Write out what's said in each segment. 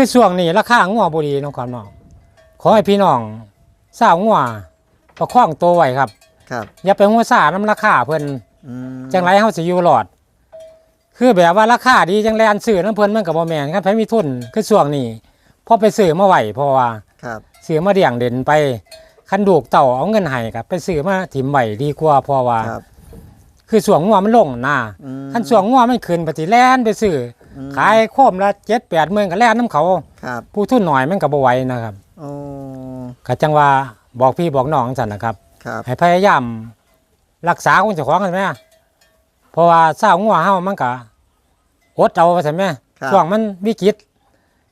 คือช่วงนี้ราคางัวบ่ดีเน้องครับน้องขอให้พี่น้องสาวงัวประคองตัวไว้ครับ ครับอย่าไปหัวซ่าน้ำราคาเพิ่นอืมจังไรเฮาสิอยู่รอด คือแบบว่าราคาดีจังแลนซื้อน้ำเพิ่นมันก็บ่แม่นคันไผมีทุนคือช่วงนี้พอไปซื้อมาไว้เพราะว่า ครับซื้อมาเลี้ยงเด่นไปคันดูกเต่าเอาเงินให้ก็ไปซื้อมาถิ่มไว้ดีกว่าเพราะว่า ครับคือช่วงงัวมันลงนะอืมคันช่วงงัวมันขึ้นปฏิแล่นไปซื้ออืม ขายโคมละ7 8หมื่นก็แล่นน้ำเขา ครับผู้ทุนหน่อยมันก็บ่ไหวนะครับโอ้ก็จังว่าบอกพี่บอกน้องสั่นนะครับ ครับให้พยายามรักษาของเจ้าของกันไหมเพราะว่าสาวงัวเฮามันก็อดเอาใช่ไหมครับช่วงมันวิกฤต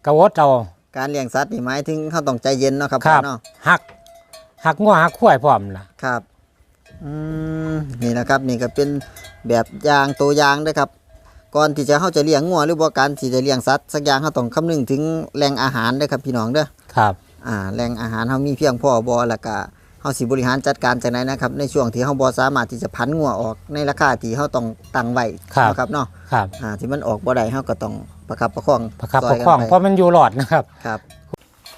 ก็อดเอาการเลี้ยงสัตว์นี่หมายถึงเขาต้องใจเย็นเนาะครับครับเนาะหักหักงัวหักควายพร้อมล่ะครับอืมนี่นะครับนี่ก็เป็นแบบอย่างตัวอย่างเด้อครับ ก่อนที่จะเขาจะเลี้ยงงัวหรือว่าการที่จะเลี้ยงสัตว์สักอย่างเขาต้องคำนึงถึงแหล่งอาหารเด้อครับพี่น้องเด้อครับอ่าแหล่งอาหารเขามีเพียงพอบ่แล้วก็เฮาสิบริหารจัดการจากไหนนะครับในช่วงที่เฮาบ่สามารถที่จะพันงัวออกในราคาที่เฮาต้องตั้งไว้ครับเนาะครับเนาะครับอ่าที่มันออกบ่ได้เฮาก็ต้องประคับประคองประคับซปยกกันครองไป เพราะมันอยู่รอดนะครับ ครับ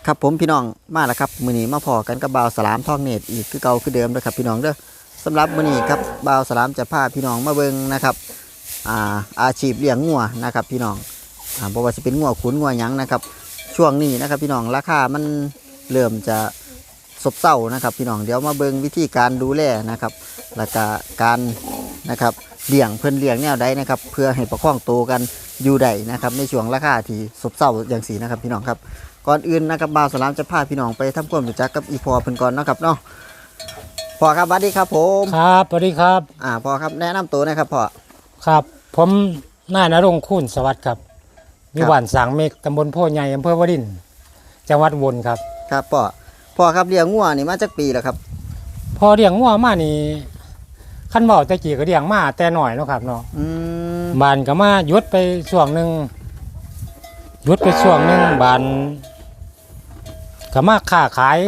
ครับผมพี่น้องมาแล้วครับมื้อนี้มาพอกันกับบ่าวสลามทองเนตรอีกคือเก่าคือเดิมเด้อครับพี่น้องเด้อสำหรับมื้อนี้ครับบ่าวสลามจะพาพี่น้องมาเบิ่งนะครับ อ่าอาชีพเลี้ยงงัวนะครับ พี่น้องอ่าบ่ว่าสิเป็นงัวขุนงัวหยังนะครับ ช่วงนี้นะครับ พี่น้องราคามันเริ่มจะซบเซานะครับ พี่น้องเดี๋ยวมาเบิ่งวิธีการดูแลนะครับ แล้วก็การนะครับเลี้ยงเพิ่นเลี้ยงแนวใดนะครับ เพื่อให้ประคองโตวกันอยู่ได้นะครับ ในช่วงราคาที่ซบเซาอย่างสีนะครับ พี่น้องครับก่อนอื่นนะครับบ่าวสลามจะพาพี่น้องไปทำความรู้จักกับอีพอเพิ่นก่อนเนาะครับเนาะพ่อครับสวัสดีครับผมครับสวัสดีครับอ่าพ่อครับแนะนำตัวหนะครับพ่อครับ ผมนายนรงค์คุณสวัสดิ์ครับอยู่ครับบ้านสางเมฆตำบลโพใหญ่อำเภอวดินทร์จังหวัดอุบลครับครับพ่อพ่อครับเลี้ยงงัวนี่มาจากปีแล้วครับพอเลี้ยงงัวมานี่ขั้นเบาแตะกี้ก็เลี้ยงมาแต่หน่อยเนาะครับเนาะอืมบานก็มาหยุดไปช่วงหนึ่งหยุดไปช่วงหนึ่งบานก็มาค้าขาย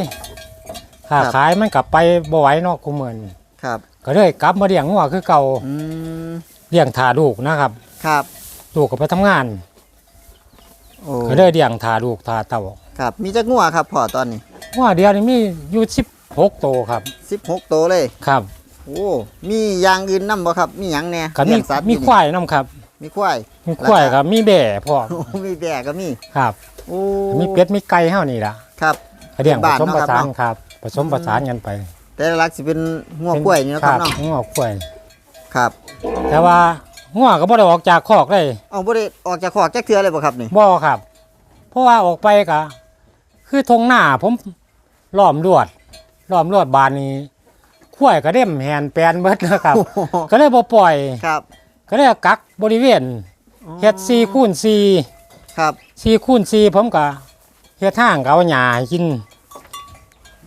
ค้าขายมันกลับไปบ่ไหวเนาะกูเหมือนครับ ก็เลยกลับมาเลี้ยงงัวคือเก่าอืม เลี้ยงถาลูกนะครับครับลูกก็ไปทำงานโอ้ก็เลยเลี้ยงถาลูกถาเต่าครับมีจักงัวครับพ่อตอนนี้งัวเดียวนี่มีอยู่สิบหกโตวครับ 16ตัวเลยครับโอ้มีอย่างอื่นนํบ่ครับ มีหยังแหน่ก็มีเลี้ยงสัตว์มีควายน้ำครับ มีควาย มีควายครับ มีแบ่พ่อโอ้มีแบะก็มีครับโอ้มีเป็ดมีไก่เฮานี่ล่ะครับ ก็เลี้ยงผบ้านสมเนาะผครับสานเนาะครับ ผสมผสานกันไปแต่ละลักสิเป็นงัวกล้วยนี่เนาะครับเนาะงัวกล้วย ครับแต่ว่างัวก็บ่ได้ออกจากคอกเลยเอาบ่ได้ออกจากขอกจักเทื่อเลยบ่ครับนี่บ่ครับ เพราะว่าออกไปก็คือทงหน้าผมล้อมลวดล้อมลวดบานนี้ข้วยก็เด้มแหนแปลนเบิดนะครับโอ้โหก็เลยบ่ปล่อยครับ ก็เลยกักบริเวณเฮ็ด4คูณครับ4 4คูณ4ผมก็เฮ็ดทางก็เอาหญ้าให้กิน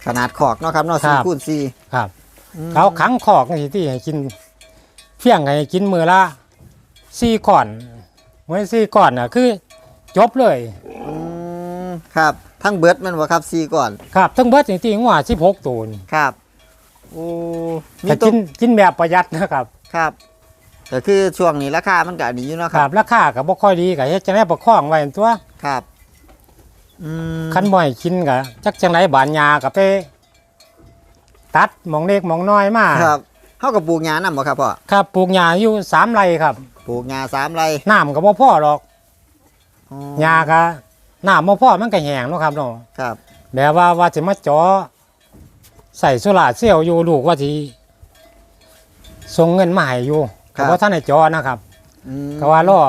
ขนาดขอกเนาะครับเนาะครัสี่บคูณสี่ครับอืมเขาขังคอกนี่ที่ให้กิน เพียงให้กินมื้อละ4ก่อนมื้อ4ก่อนน่ะคือ จบเลย อืมครับ ทั้งเบิดแมันบ่ครับสี่ก่อน ครับทั้งเบิดจริงๆว่า16ตัวนี่ครับโอ้มีแต่ตัวกินกินแบบประหยัดนะครับครับก็คือช่วงนี้ราคามันก็ดีอยู่เนาะคครัรับบราคาก็บ่ค่อยดีก็เฮ็ดจังได๋ประคองไว้ตัวครับอืมคันบ่ให้กินก็จักจังไดบานยาก็ไปตัดหมองเล็กหมองน้อยมาครับ เฮากับปลูกหญ้านำบ่ครับพ่อครับปลูกหญ้าอยู่สามไร่ครับปลูกหญ้าสามไร่น้ำก็บ่พอหรอกอ๋อหญ้าก็น้ำบ่พอมันก็แห้งเนาะครับเนาะครับแบบว่าว่าสิมาเจาะใส่โซล่าร์เซลล์อยู่ลูกว่าสิส่งเงินมาให้อยู่ก็บ่ทันได้เจาะนะครับ อืมก็ว่ารอ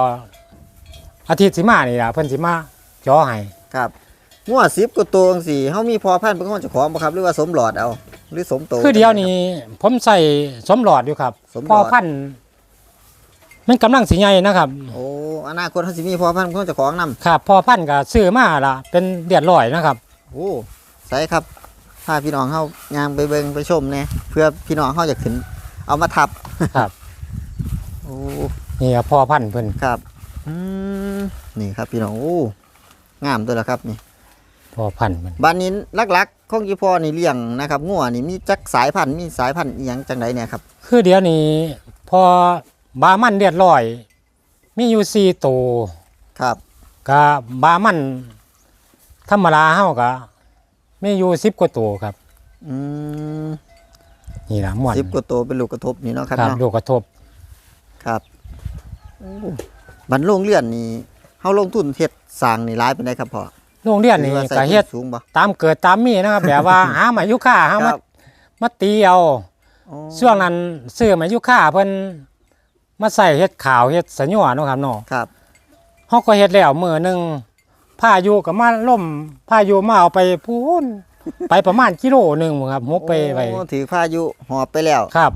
อาทิตย์สิมานี่ล่ะเพิ่นสิมาเจาะให้ ครับงัว10กว่าตัวจังซี่เฮามีพอพันธุ์เป็นของเจ้าของบ่ครับหรือว่าสมหลอดเอา หรือสมโต คือเดียวนี้ผมใส่สมหลอดอยู่ครับสมหลอด พอพันธุ์มันกำลังสิใหญ่นะครับ โอ้อนาคตเฮาสิมีพอพันธุ์เป็นของเจ้าของนํครับ พอพันธุ์ก็ซื้อมาละเป็นเดือดร้อยนะครับ โอ้ใส่ครับพาพี่น้องเฮายางไปเบิงไปชมเนี่ยเพื่อพี่น้องเฮาอยากขึ้น เอามาทับครับ โอ้นี่ครับพอพันธุ์เพิ่นครับอืมนี่ครับพี่น้องโอ้งามตัวละครับนี่ พอพันธุ์มันบ้านนี้ลักๆของยี่พ่อนี่เลี้ยงนะครับงัวนี่มีจักสายพันธุ์มีสายพันธุ์อีหยังจังไดเนี่ยครับคือเดี๋ยวนี้พอบามันเดือดร้อย มีอยู่สี่ตัวครับกับบามันธรรมดาเฮาก็มีอยู่10กว่าตัวครับ อืมนี่ล่ะม่วนสิบกว่าตัวเป็นลูกกระทบนี่เนาะครับครับเนาะลูกกระทบครับโอ้บันโรงเรือนนี่เฮาลงทุนเฮ็ดสร้างนี่หลายปานใดครับพ่อ โรงเรียนนี่หรือว่าใส่ก็เฮ็ดทุนสูงบ่ตามเกิดตามมีนะครับ แบบว่าหามายุค่าหาคมารับมาตีเอาอ๋อช่วงนั้นซื้อมายุค่าเพิ่นมาใส่เฮ็ดขาวเฮ็ดสัญญาเนาะครับเนาะครับเฮาก็เฮ็ดแล้วมื้อหนึงพายุก็มาล่มพายุมาเอาไปพูนไปประมาณกิโลหนึงครับหกไปไว้โอ้ถือพายุหอบไปแล้วครับ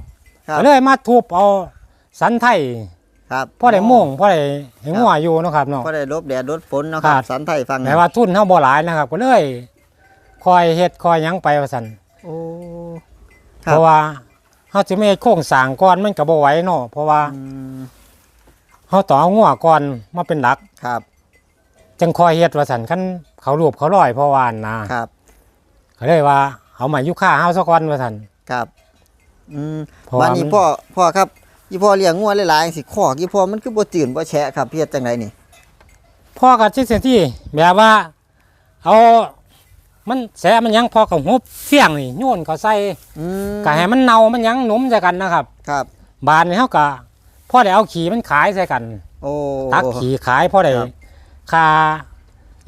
ครับก็เลยมาทุบเอาสันไทย ครับพอได้โม่งพอได้ให้งัวอยู่เนาะครับเนาะพอได้ลบแดดลดฝนเนาะครัครับบสันไทยฟังแต่ว่าทุนเฮาบ่หลายนะครับ ก็เลยคอยเฮ็ดคอยหยังไปว่าซั่นโอ้คเพรับราะว่าเฮาสิไม่โครงสร้างก่อนมันก็บ่ไหวเนาะเพราะว่าอืมเฮาต้องเอางัวก่อนมาเป็นหลักครับ จังคอยเฮ็ดว่าซั่นคันเขารูปเขาร้อยเพราะว่านะครับก็เลยว่าเอามายุค่าเฮาซะก่อนว่าซั่นครับ อืมเพราะบ้าว่านนี้มันพ่อพ่อครับ อีพ่อเลี้ยงงัวหลายๆจังสิขอกอีพ่อมันคือบ่ตื่นบ่แฉะครับเฮ็ดจังไดนี่พ่อก็สิเสียที่แบบว่า เอา มันแสมันหยังพอกับฮุบเฟียงนี่โยนเขาใส่อืมก็ให้มันเน่ามันหยังหนุมใส่กันนะครับ ครับ บานนี่เฮาก็พอได้เอาขี้มันขายใส่กัน โอ้ ตักขี่ขายพอได้ครับ ค่า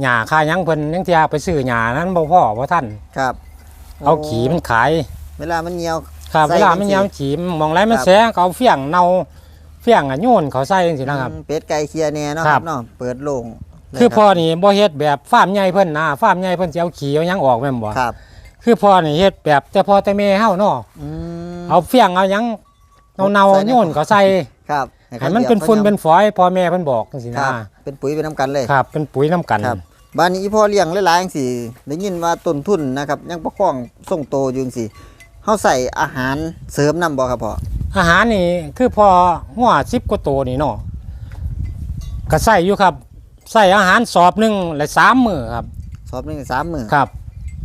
หญ้าค่าหยังเพิ่นยังเที่ยไปซื้อหญ้านั้นบ่พอบ่ทันครับเอาขี่มันขาย เวลามันเหี่ยว ครับใส่เวลาจัมันงสิยามขี่มองไรมันครับแสงก็เอาเฟียงเนาเฟียงอะโยนเขาใส่จังซี่นะครับอืมเป็ดไก่เคียแน่เนาะคครัรับบเนาะเปิดโล่งคือเลยพ่อนี่บ่เฮ็ดแบบฟาร์มใหญ่เพิ่นนะฟาร์มใหญ่เพิ่นสิเอาขี่เอาหยังออกแม่นบ่ครับ คือพ่อนี่เฮ็ดแบบแต่พ่อแต่แม่เฮาเนาะอืมเอาเฟียงเอาหยังเนาใส่ๆในโยนเขาใส่ครับให้มันเป็นฝุ่นเป็นฝอยพ่อแม่เพิ่นบอกจังซี่คนะรับเป็นปุ๋ยเป็นน้ำกันเลยครับ เป็นปุ๋ยน้ำกันครับบ้านนี้อีพ่อเลี้ยงหลายๆจังสิได้ยินว่าต้นทุนนะครับยังประคองส่งโตอยู่จังสิ เฮาใส่อาหารเสริมนํบ่ครับพ่ออาหารนี่คือพอหัว10กว่าโตวนี่เนาะก็ใส่อยู่ครับใส่อาหารสอบหนึงละ3มื้อครับ สอบหนึงสามมื้อครับ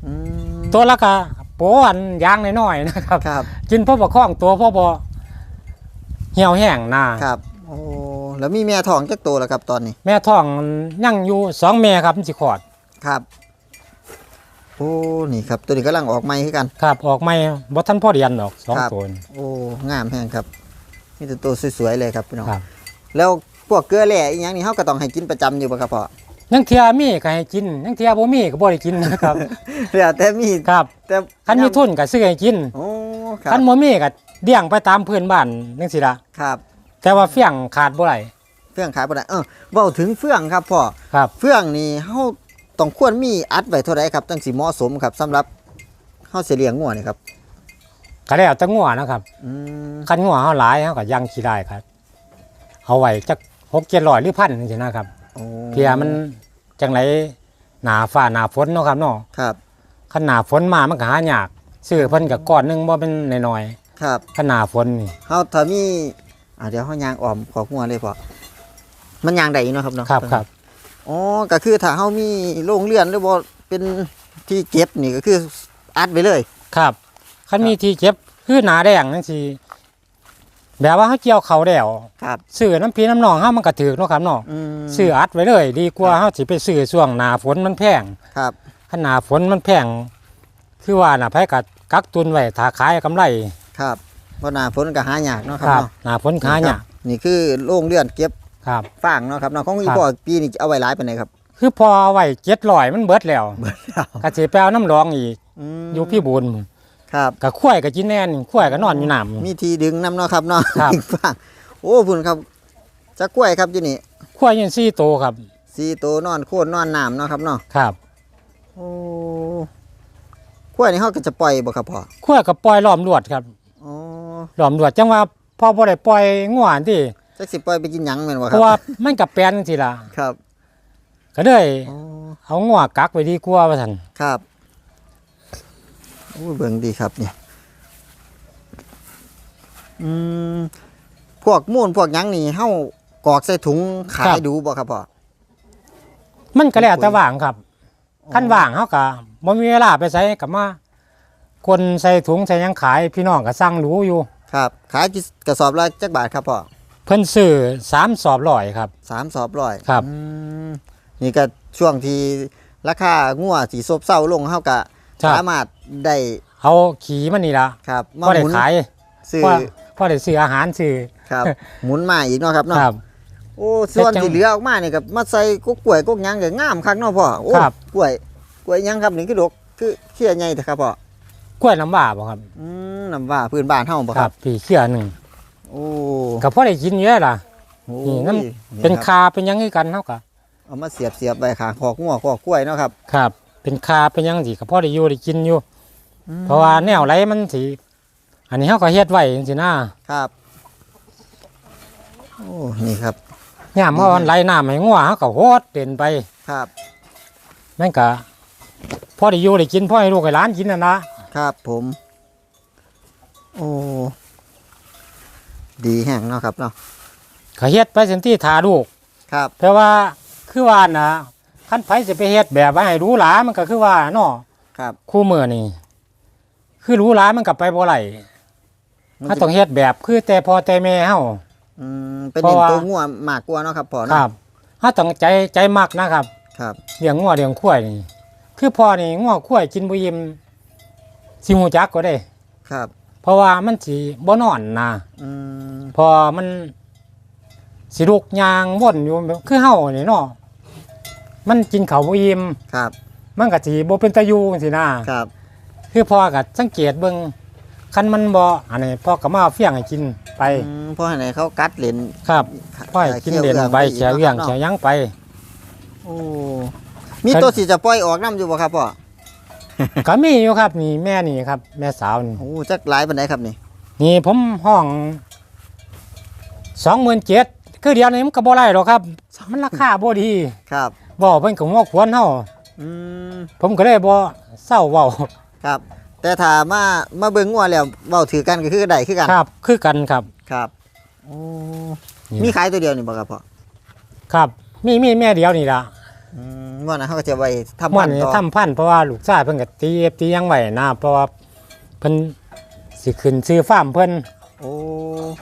อืมตัวละก็โปอันยางน้อยๆนะครับ ครับกินพ่อประคองตัวพ่อบ่เหี่ยวแห้งนะครับ โอ้แล้วมีแม่ท้องจักโตแล้วครับตอนนี้ แม่ท้องยังอยู่สองแม่ครับมันสิขอดครับ โอ้นี่ครับตัวนี้กำลังออกใหม่คือกันครับออกไม่บ่ทันพ่อเรียนดอกสองครับตัวนี่ โอ้งามแฮงครับมีแต่ตัวสวยๆเลยครับพี่น้องครับ แล้วพวกเกลือแร่อีหยังนี่เฮาก็ต้องให้กินประจำอยู่บ่ครับพ่อยังเทียมีก็ให้กินยังเทียบ่มีก็บ่ได้กินนะครับ แล้วแต่มีครับแต่คันมีทุนก็ซื้อให้กินโอ้ครัคับนบ่มีก็เลี้ยงไปตามพื้นบ้านจังซี่ล่ะครับแต่ว่าเฟี้ยงขาดบ่ได้เฟื่องขายบ่ได้เออเว้าถึงเฟื่องครับพ่อ ครับ เฟื่องนี่เฮา ต้องควรมีอัดไว้เท่าใดครับจังสิเหมาะสมครับสำหรับเฮาสิเลี้ยงงัวนี่ครับก็แล้วแต่งัวนะครับอืมคันงัวเฮาหลายเฮาก็ยังขี้ได้ครับ เอาไว้จัก6 700หรือพันจังซี่นะครับโอ้เพียมันจังไรหนาฟ้าหนาฝนเนาะครับเนาะครับขันหนาฝนมามันก็หายากซื้อเพิ่นกับก้อนหนึงบ่เป็นน้อยครับๆขันหนาฝนนี่ เฮาถ้ามีอ่าเดี๋ยวเฮายางอ้อมขอกงัวเลยพ่อมันยางได้อยู่เนาะครับเนาะครับครับ อ๋อก็คือถ้าเฮามีโรงเรือนหรือบ่เป็นที่เก็บนี่ก็คืออัดไว้เลย ครับคันมีที่เก็บคือหนาแดงจังซี่แบบว่าเฮาเกี่ยวเขาวแล้วครับซื้อน้ำพีน้ำหนองเฮามันก็ถูกเนาะครับเนาะอืมซื้ออัดไว้เลย ดีกว่าเฮาสิไปซื้อช่วงหน้าฝนมันแพงครับ คันหน้าฝนมันแพงคือว่าน่ะไผก็กักตุนไว้ถ้าขายกำไรครับเพราะหน้าฝนก็หายากเนาะครับครับเนาะหน้าฝนขายากนี่คือโรงเรือนเก็บ ครับ ฟางเนาะครับเนาะของอีครับพ่อปีนี้เอาไว้หลายปานใดครับ คือพอเอาไว้700มันเบิดแล้วก็สิไปเอาน้ำรองอีกมอยู่พี่บุญครับกับข้วยกับจีแน่นข้วยกับนอนอยู่น้มีที่ดึงน้ำเนาะครับเนาะครับดึงฟางโอ้พุ่นครับจักกล้วยครับอยู่นี่ำข้วยอยันซี่โตวครับสี่ตัวนอนโคนนอนน้ำเนาะครับเนาะครับโอ้กล้วยนี่เฮาก็จะปล่อยบ่ครับพ่อข้วยกับปล่อยล้อมรวดครับอ๋อล้อมรวดจังว่าพอบ่ได้ปล่อยง่วนที่ จักสิปล่อยไปกินหยังแม่นบ่คเพรับราะว่ามันกับแปลนสิล่ะครับก็เลยอ๋อเอาง่วกักไว้ดีกว่าว่าซั่นครับโอ้ยเบิ่งดีครับเนี่ยอืมพวกมูลพวกหยังนี่เฮากรอกใส่ถุงขายดูบ่ครับพ่อ มันก็แล้วแต่ว่างครับคันว่างเฮาก็บ่มีเวลาไปใส่ก็มาคนใส่ถุงใส่หยังขายพี่น้องก็สั่งรู้อยู่ ครับขายกี่กระสอบละจักบาทครับพ่อ เพิ่นซื้อสามสอบร้อยครับ สามสอบร้อยครับ อืมนี่ก็ช่วงที่ราคางัวสีซบเซาลงเฮาก็ครับสามารถได้เอาขี่มันนี่ละครับมาพ่อหได้มุนขายซื้อพ่อพ่อได้ซื้ออาหารซื้อครับ หมุนมาอีกเนาะครับเนาะครับ โอ้ส่วนเฮ็ดจังที่เหลือออกมานี่ก็มาใส่กุ๊กกล้วยกุ๊กหยังก็งามคักเนาะพ่อโอ้ครับ กล้วยกล้วยหยังครับนี่คือดกคือเขี้ยใหญ่แต่ครับพ่อกล้วยน้ำว้าบ่ครับอืมน้ำว่าพื้นบ้านเฮาบ่คครัรับบพี่เขี้ยหนึ่ง โอ้ก็พ่อได้กินเยอะล่ะโอ้นี่น้ำยเป็นครับคาเป็นหยังไงกันเฮาก็เอามาเสียบเสียบๆไว้ข้างคอกงัวคอกกล้วยเนาะครับ ครับ เป็นคาเป็นหยังสิก็พ่อได้อยู่ได้กินอยู่ เพราะว่าแนวไรมันสิอันนี้เฮาก็เฮ็ดไว้จังซี่นะครับโอ้นี่ครับยามเฮาไหลน้ำให้งัวเฮาก็โหดเด่นไปครับมันก็พ่อได้อยู่ได้กินพ่อให้ลูกให้หลานกินนั่นนะครับผม โอ้ ดีแห้งเนาะครับเนาะก็เฮ็ดไปสิที่ทาลูกครับแต่ว่าคือว่านะคันไผสิไปเฮ็ดแบบว่าให้หรู้หลามันก็คือว่าเนาะครับ คู่มือนี่ คือหรู้หลามันก็ไปบ่ไหลมันเฮาสิต้องเฮ็ดแบบคือแต่พ่อแต่แม่เฮาอืมเป็นเพเน้ราะนว่าตัวงัวมากกว่าเนาะครับพ่อคเนาะรับเฮาต้องใจใจมักนะครับ ครับ เลี้ยงงัวเลี้ยงควายนี่ คือพ่อนี่งัวควายกินบ่อิ่มสิฮู้จักก็ได้ ครับ เพราะว่ามันสิบ่นอนนะอืมพอมันสิลุกยางวนอยู่แบบคือเฮานี่เนาะมันกินข้าวบ่อิ่มครับมันก็สิบ่เป็นตาอยู่จังซี่นะครับ คือพ่อก็สังเกตเบิ่งคันมันบ่อันนี้พ่อก็มาเอาเฟี้ยงให้กินไปอืมเพราะไหนเขากัดเหรียญครับพ่อให้กินเด่นใบเขียวเวียงเขียวหยังไป โอ้มีตัวสีจะปล่อยออกน้ำอยู่บ่ครับพ่อ ก็มีอยู่ครับนี่แม่นี่ครับ แม่สาวนี่โอ้จักหลายปานใดครับนี่นี่ผมห้อง27,000คือเดียวนี้มันก็บ่ได้หรอกครับ มันราคาบ่ดีครับบ่เพิ่นก็งอควรเฮาอืมผมก็เลยบ่เศร้าเว้าครับ แต่ถ้ามามาเบิ่งงัวแล้วเว้าถือกันก็คือได้คือกันครับ คือกันครับ ครับโอ้นี่ มีขายตัวเดียวนี่บ่ครับพ่อครับ มีมีแม่เดียวนี่ล่ะ อืมงัวนะเขาก็จะไว้ทำม่พัวนนธุ์นี่ต่อทำพันธุ์เพราะว่าลูกชายเพิ่นก็ตีเอฟตีหยังไว้นะเพราะว่าเพิ่นสิขึ้นซื้อฟาร์มเพิ่นโอ้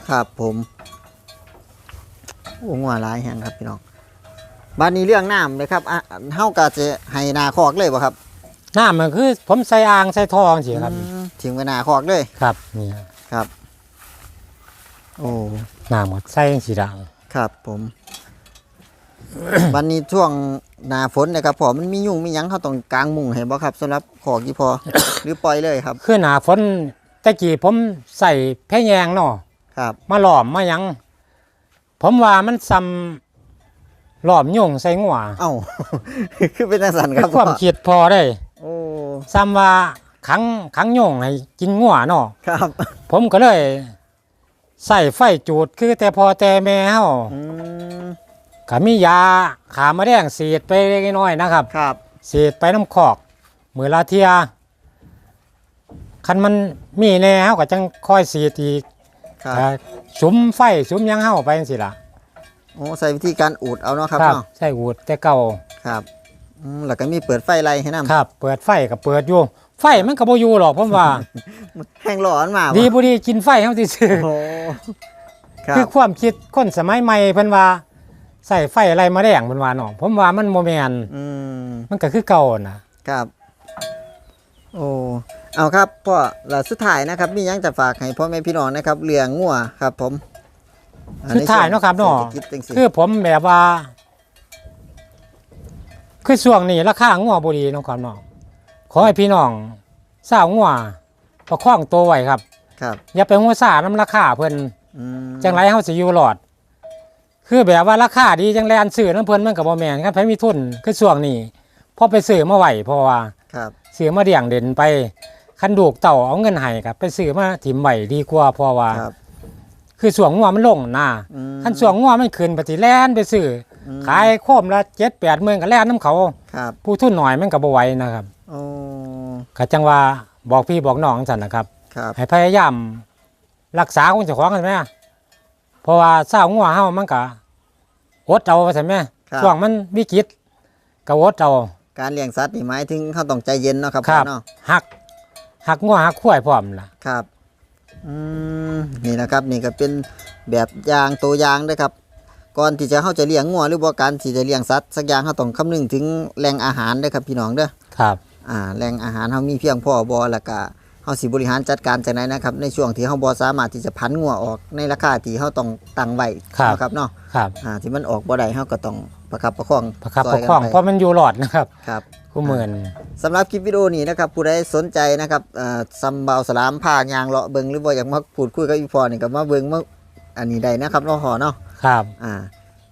ครับผมโอ้งัวหลายแฮงครับพี่น้องบ้านนี้เรื่องน้ำเลยครับอะเฮาก็จะให้หนาคอกเลยบ่ครับน้ำมันคือผมใส่อ่างใส่ทองสิครับ อืมถึงเวลาคอกเลยครับนี่ครับ โอ้ น้ำก็ใส่จังซี่ล่ะครับผม วันนี้ช่วงหนาฝนเนะครับพอมันมียุ่งมีหยังเขาต้องกางมุงให้บ่ครับสำหรับขอกยี่พอ หรือปล่อยเลยครับคือหน้าฝนแต่กี้ผมใส่แพะแยงเนาะครับ มาหลอมมาหยัง ผมว่ามันซ้ำหลอมยุ่งใส่งัวเอ้า คือเป็นจังสันครับความคิดพอได้โอ้ซ้ำว่าขังขังยุ่งให้กินงัวเนาะครับผมก็เลย ใส่ไฟจูดคือแต่พอแต่แม่เฮาอืม ก็มียาขามาแดงสีดไปเล็กน้อยนะครับครับสีดไปน้ำคอกมือละเทียคันมันมีแน่เฮาก็จังค่อยสีดอีกครับก็สุมไฟสุมหยังเฮาไปจังซี่ล่ะโอ้ใส่วิธีการอูดเอาเนาะครับเนาะใช่อูดแต่เก่าครับอืมแล้วก็มีเปิดไฟไล่ให้น้ำครับ เปิดไฟก็เปิดอยู่ไฟมันก็บ่อยู่หรอกผมว่า แห้งร้อนมาบ่ดีบ่ดีกินไฟเฮาซื่อโอ้คๆรัคือบความคิดคนสมัยใหม่เพิ่นว่า ใส่ไฟอะไรมาแดงเพิ่นว่าเนาะผมว่ามันบ่แม่นอืมมันก็คือเก่าน่ะครับ โอ้เอาครับพ่อแล้วสุดท้ายนะครับ มีหยังจะฝากให้พ่อแม่พี่น้องนะครับเรื่องงัวครับ ผมอ่สุดท้ายเนาะครับเนาะศรษฐกิจจังซี่คือผมแบบว่า คือช่วงนี้ราคางัวบ่ดีเน้องครับน้องขอให้พี่น้องสาวงัวประคองตัวไว้ครับ ครับ อย่าไปหัวซ่าน้ำราคาเพิ่นอืมจังไรเฮาสิอยู่รอด คือแบบว่าราคาดีจังแลนซื้อน้ำเพิ่นมันก็บ่แม่นครับไผมีทุนคือช่วงนี้พอไปซื้อมาไหวเพราะว่าครับซื้อมาเดี่ยงเด่นไปคันดูกเต่าเอาเงินให้ครับไปซื้อมาถิ่มไว้ดีกว่าเพราะว่าครับ คือช่วงงัวมันลงนะอืมคันช่วงงัวมันขึ้นปฏิแล่นไปซื้ออืมขายโคมละเจ็ดแปดหมื่นก็แล่นน้ำเขา ครับผู้ทุนหน่อยมันก็บ่ไหวนะครับโอ้ก็จังว่าบอกพี่บอกน้องสั่นนะครับ ครับให้พยายามรักษาของเจ้าของกันไหม เพราะว่าเศร้างัวเฮามันก็อดเอาใช่ไหมครับ ช่วงมันวิกฤตก็อดเอา การเลี้ยงสัตว์นี่หมายถึงเขาต้องใจเย็นเนาะครับครับ พ่อเนาะหักหักงัวหักควายพร้อมล่ะ ครับอืมนี่นะครับนี่ก็เป็นแบบอย่างตัวอย่างนะครับ ก่อนที่จะเฮาจะเลี้ยงงัวหรือบ่การที่จะเลี้ยงสัตว์สักอย่างเฮาต้องคำนึงถึงแหล่งอาหารเด้อครับพี่น้องเด้อ ครับ อ่าแหล่งอาหารเฮามีเพียงพอบ่แล้วก็ เฮาสิบริหารจัดการจังไดนะครับ ในช่วงที่เฮาบ่สามารถที่จะพันงัวออกในราคาที่เฮาต้องตั้งไว้ครับเนาะครับเนาะครับอ่าที่มันออกบ่ได้เฮาก็ต้องประคับประคองประคับซปยระกันคองไปเพราะมันอยู่หลอดนะครับครับ คู่หมื่น สำหรับคลิปวิดีโอนี้นะครับผู้ใดสนใจนะครับเอ่อซัมเบาสลามพายางเลาะเบิงหรือว่าอยากมาพูดคุยกับอีพอนี่ก็มาเบิงมาอันนี้ได้นะครับเนาะหอเนาะครับ อ่า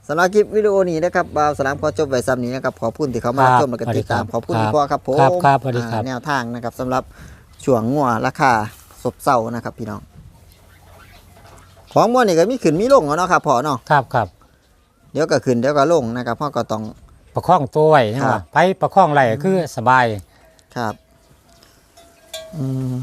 สำหรับคลิปวิดีโอนี้นะครับบ่าวสลามขอจบไว้ซ้ำนี้นะครับขอบคุณที่เขามาครับชมและก็ติดตามสวัสดีครับขอบคุณอีพอครับผมครับครับสวัสดีครับ อ่าแนวทางนะครับสำหรับ ช่วงงัวราคาซบเซานะครับพี่น้อง ของมัวนี่ก็มีขึ้นมีลงเอาเนาะครับพอเนาะครับครับเดี๋ยวก็ขึ้นเดี๋ยวก็ลงนะครับพ่อก็ต้อง ประคองตัวไว้ใช่ไหคมรับ ไปประคองไหลคือสบายครับ อืม